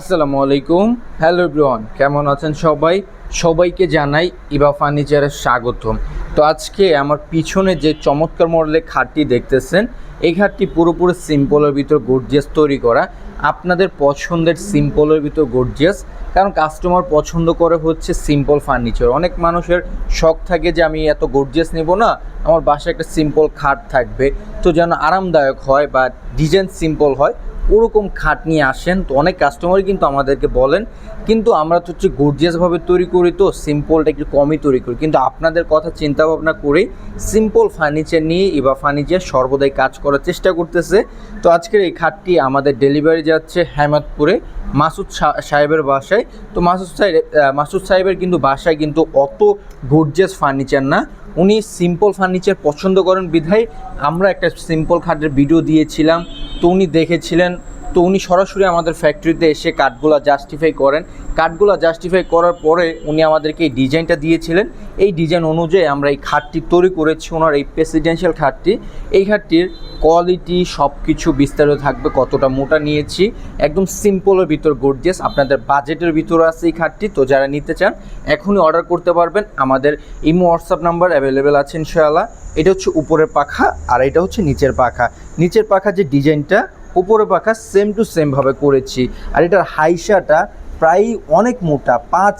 আসসালামু আলাইকুম। Hello everyone, কেমন আছেন সবাই? সবাইকে জানাই ইবা ফার্নিচারের স্বাগতম। তো আজকে আমার পিছনে যে চমৎকার মডেলের খাটটি দেখতেছেন, এই খাটটি পুরোপুরি সিম্পলের ভিতর গর্জিয়াস তৈরি করা। আপনাদের পছন্দের সিম্পলের ভিতর গর্জিয়াস কারণ কাস্টমার পছন্দ করে হচ্ছে সিম্পল ফার্নিচার অনেক মানুষের শখ থাকে যে আমি এত গর্জিয়াস নেব না, আমার বাসায় একটা সিম্পল খাট থাকবে। তো যেন আরামদায়ক হয় বা ডিজাইন সিম্পল হয় ওরকম খাট নিয়ে আসেন। তো অনেক কাস্টমারই কিন্তু আমাদেরকে বলেন, কিন্তু আমরা তো হচ্ছে গর্জিয়াসভাবে তৈরি করি তো সিম্পলটা একটু কমই তৈরি করি। কিন্তু আপনাদের কথা চিন্তা ভাবনা করেই সিম্পল ফার্নিচার নিয়ে এবার ফার্নিচার সর্বদাই কাজ করার চেষ্টা করতেছে। তো আজকের এই খাটটি আমাদের ডেলিভারি যাচ্ছে হেমাদপুরে মাসুদ সাহেবের বাসায়। তো মাসুদ সাহেব মাসুদ সাহেবের কিন্তু বাসায় কিন্তু অত গর্জিয়াস ফার্নিচার না। উনি সিম্পল ফার্নিচার পছন্দ করেন বিধায়। আমরা একটা সিম্পল খাটের ভিডিও দিয়েছিলাম। তো উনি দেখেছিলেন তো উনি সরাসরি আমাদের ফ্যাক্টরিতে এসে কাঠগুলো জাস্টিফাই করেন। কাঠগুলো জাস্টিফাই করার পরে উনি আমাদেরকে এই ডিজাইনটা দিয়েছিলেন। এই ডিজাইন অনুযায়ী আমরা এই খাটটি তৈরি করেছি, ওনার এই প্রেসিডেন্সিয়াল খাটটি। এই খাটটির কোয়ালিটি সব কিছু বিস্তারিত থাকবে, কতটা মোটা নিয়েছি। একদম সিম্পলের ভিতর গর্জিয়াস আপনাদের বাজেটের ভিতরে আছে এই খাটটি, তো যারা নিতে চান, এখনই অর্ডার করতে পারবেন। আমাদের ইমো হোয়াটসঅ্যাপ নাম্বার অ্যাভেলেবেল আছে ইনশাআল্লাহ। এটা হচ্ছে উপরের পাখা, আর এটা হচ্ছে নিচের পাখা। নিচের পাখা যে ডিজাইনটা উপরে পাখা সেম টু সেমভাবে করেছি। আর এটার হাইসাটা প্রায় অনেক মোটা, পাঁচ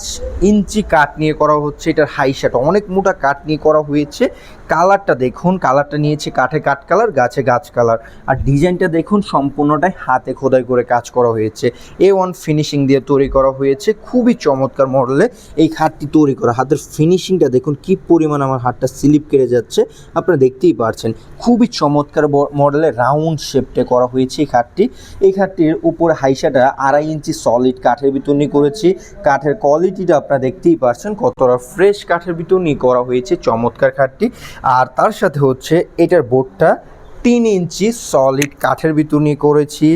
ইঞ্চি কাঠ নিয়ে করা হচ্ছে এটার হাইসাটা। অনেক মোটা কাঠ নিয়ে করা হয়েছে। কালারটা দেখুন, কালারটা নিয়েছে কাঠে কাঠ কালার, গাছে গাছ কালার। আর ডিজাইনটা দেখুন, সম্পূর্ণটাই হাতে খোদাই করে কাজ করা হয়েছে। এ ওয়ান ফিনিশিং দিয়ে তৈরি করা হয়েছে, খুবই চমৎকার মডেলে এই খাটটি তৈরি করা। হাতের ফিনিশিংটা দেখুন, কি পরিমাণ আমার হাতটা স্লিপ কেটে যাচ্ছে, আপনারা দেখতেই পারছেন। খুবই চমৎকার মডেলে রাউন্ড শেপটে করা হয়েছে এই খাটটি। এই খাটটির উপরে হাইসাটা আড়াই ইঞ্চি সলিড কাঠের ভিতর নিয়ে করেছি। কাঠের কোয়ালিটিটা আপনারা দেখতেই পারছেন, কতটা ফ্রেশ কাঠের ভিতর নিয়ে করা হয়েছে, চমৎকার খাটটি। আর তার সাথে হচ্ছে এটার বোর্ডটা তিন ইঞ্চি সলিড কাঠের ভিতর নিয়ে করেছি।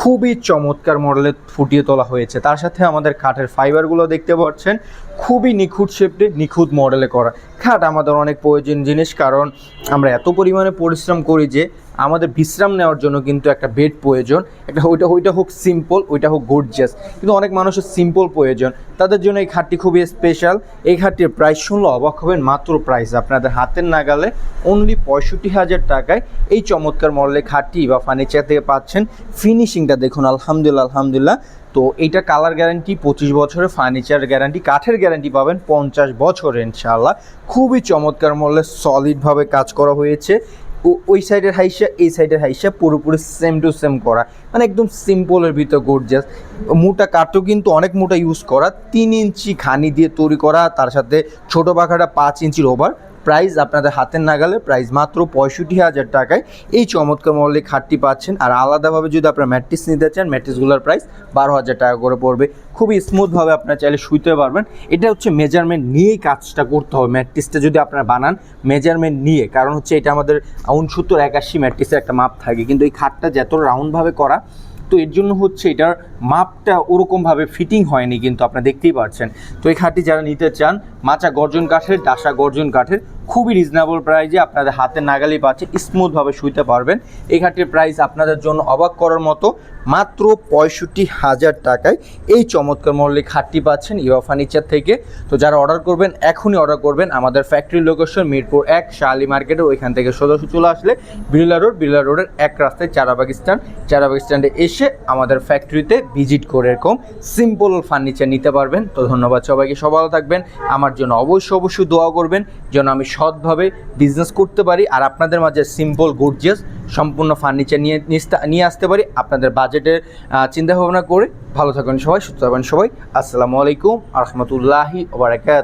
খুবই চমৎকার মডেলে ফুটিয়ে তোলা হয়েছে। তার সাথে আমাদের কাঠের ফাইবারগুলো দেখতে পাচ্ছেন। খুবই নিখুঁত শেপটে নিখুঁত মডেলে করা। খাট আমাদের অনেক প্রয়োজন জিনিস, কারণ আমরা এত পরিমাণে পরিশ্রম করি যে আমাদের বিশ্রাম নেওয়ার জন্য কিন্তু একটা বেড প্রয়োজন। একটা ওইটা ওইটা হোক সিম্পল ওইটা হোক গর্জিয়াস কিন্তু অনেক মানুষের সিম্পল প্রয়োজন। তাদের জন্য এই খাটটি খুবই স্পেশাল এই খাটটির প্রাইস শুনলে অবাক হবেন, মাত্র প্রাইস আপনাদের হাতের নাগালে অনলি পঁয়ষট্টি হাজার টাকায় এই চমৎকার মডেলের খাটটি বা ফার্নিচার থেকে পাচ্ছেন। ফিনিশিংটা দেখুন, আলহামদুলিল্লাহ আলহামদুলিল্লাহ। তো এইটা কালার গ্যারান্টি পঁচিশ বছরের ফার্নিচার গ্যারান্টি কাঠের গ্যারান্টি পাবেন পঞ্চাশ বছরের, ইনশাআল্লাহ। খুবই চমৎকার মূল্যে সলিডভাবে কাজ করা হয়েছে। ওই সাইডের হাইসা, এই সাইডের হাইসা পুরোপুরি সেম টু সেম করা। মানে একদম সিম্পলের ভিতর গর্জাস মোটা কাঠও কিন্তু অনেক মোটা ইউজ করা। তিন ইঞ্চি খানি দিয়ে তৈরি করা। তার সাথে ছোটো পাখাটা পাঁচ ইঞ্চির ওভার প্রাইস আপনাদের হাতের নাগালে, প্রাইস মাত্র পঁয়ষট্টি হাজার টাকায়। এই চমৎকার মডেলের খাটটি পাচ্ছেন। আর আলাদাভাবে যদি আপনারা ম্যাট্রিক্স নিতে চান, ম্যাট্রিক্সগুলোর প্রাইস বারো হাজার টাকা করে পড়বে। খুবই স্মুথভাবে আপনারা চাইলে শুইতে পারবেন। এটা হচ্ছে মেজারমেন্ট নিয়েই কাজটা করতে হবে। ম্যাট্রিক্সটা যদি আপনারা বানান, মেজারমেন্ট নিয়ে, কারণ হচ্ছে এটা আমাদের উনসত্তর, একাশি ম্যাট্রিক্সের একটা মাপ থাকে। কিন্তু এই খাটটা যত রাউন্ডভাবে করা তো এর জন্য হচ্ছে এটার মাপটা ওরকমভাবে ফিটিং হয়নি কিন্তু আপনারা দেখতেই পাচ্ছেন তো এই খাটটি যারা নিতে চান, মাচা গর্জন কাঠের, ডাসা গর্জন কাঠের খুবই রিজনেবল প্রাইজে আপনাদের হাতে নাগালি পাচ্ছে স্মুথভাবে শুইতে পারবেন। এই খাটটির প্রাইস আপনাদের জন্য অবাক করার মতো মাত্র পঁয়ষট্টি হাজার টাকায় এই চমৎকার মল্লিক খাটটি পাচ্ছেন ইয়া ফার্নিচার থেকে। তো যারা অর্ডার করবেন, এখনই অর্ডার করবেন আমাদের ফ্যাক্টরি লোকেশন মিরপুর এক শালি মার্কেটে, ওইখান থেকে সদস্য চলে আসলে বিড়লা রোড, বিড়লা রোডের এক রাস্তায় চারাবাগ স্ট্যান্ড চারাবাগ স্ট্যান্ডে এসে আমাদের ফ্যাক্টরিতে ভিজিট করে এরকম সিম্পল ফার্নিচার নিতে পারবেন। তো ধন্যবাদ সবাইকে সব ভালো থাকবেন। আমার জন্য অবশ্যই অবশ্যই দোয়া করবেন। যেন আমি সৎভাবে বিজনেস করতে পারি আর আপনাদের মাঝে সিম্পল গর্জিয়াস সম্পূর্ণ ফার্নিচার নিয়ে নিয়ে আসতে পারি। আপনাদের বাজেটের চিন্তাভাবনা করে ভালো থাকবেন সবাই, সুস্থ থাকবেন সবাই। আসসালামু আলাইকুম আ রহমতুল্লাহি ওবরাকাত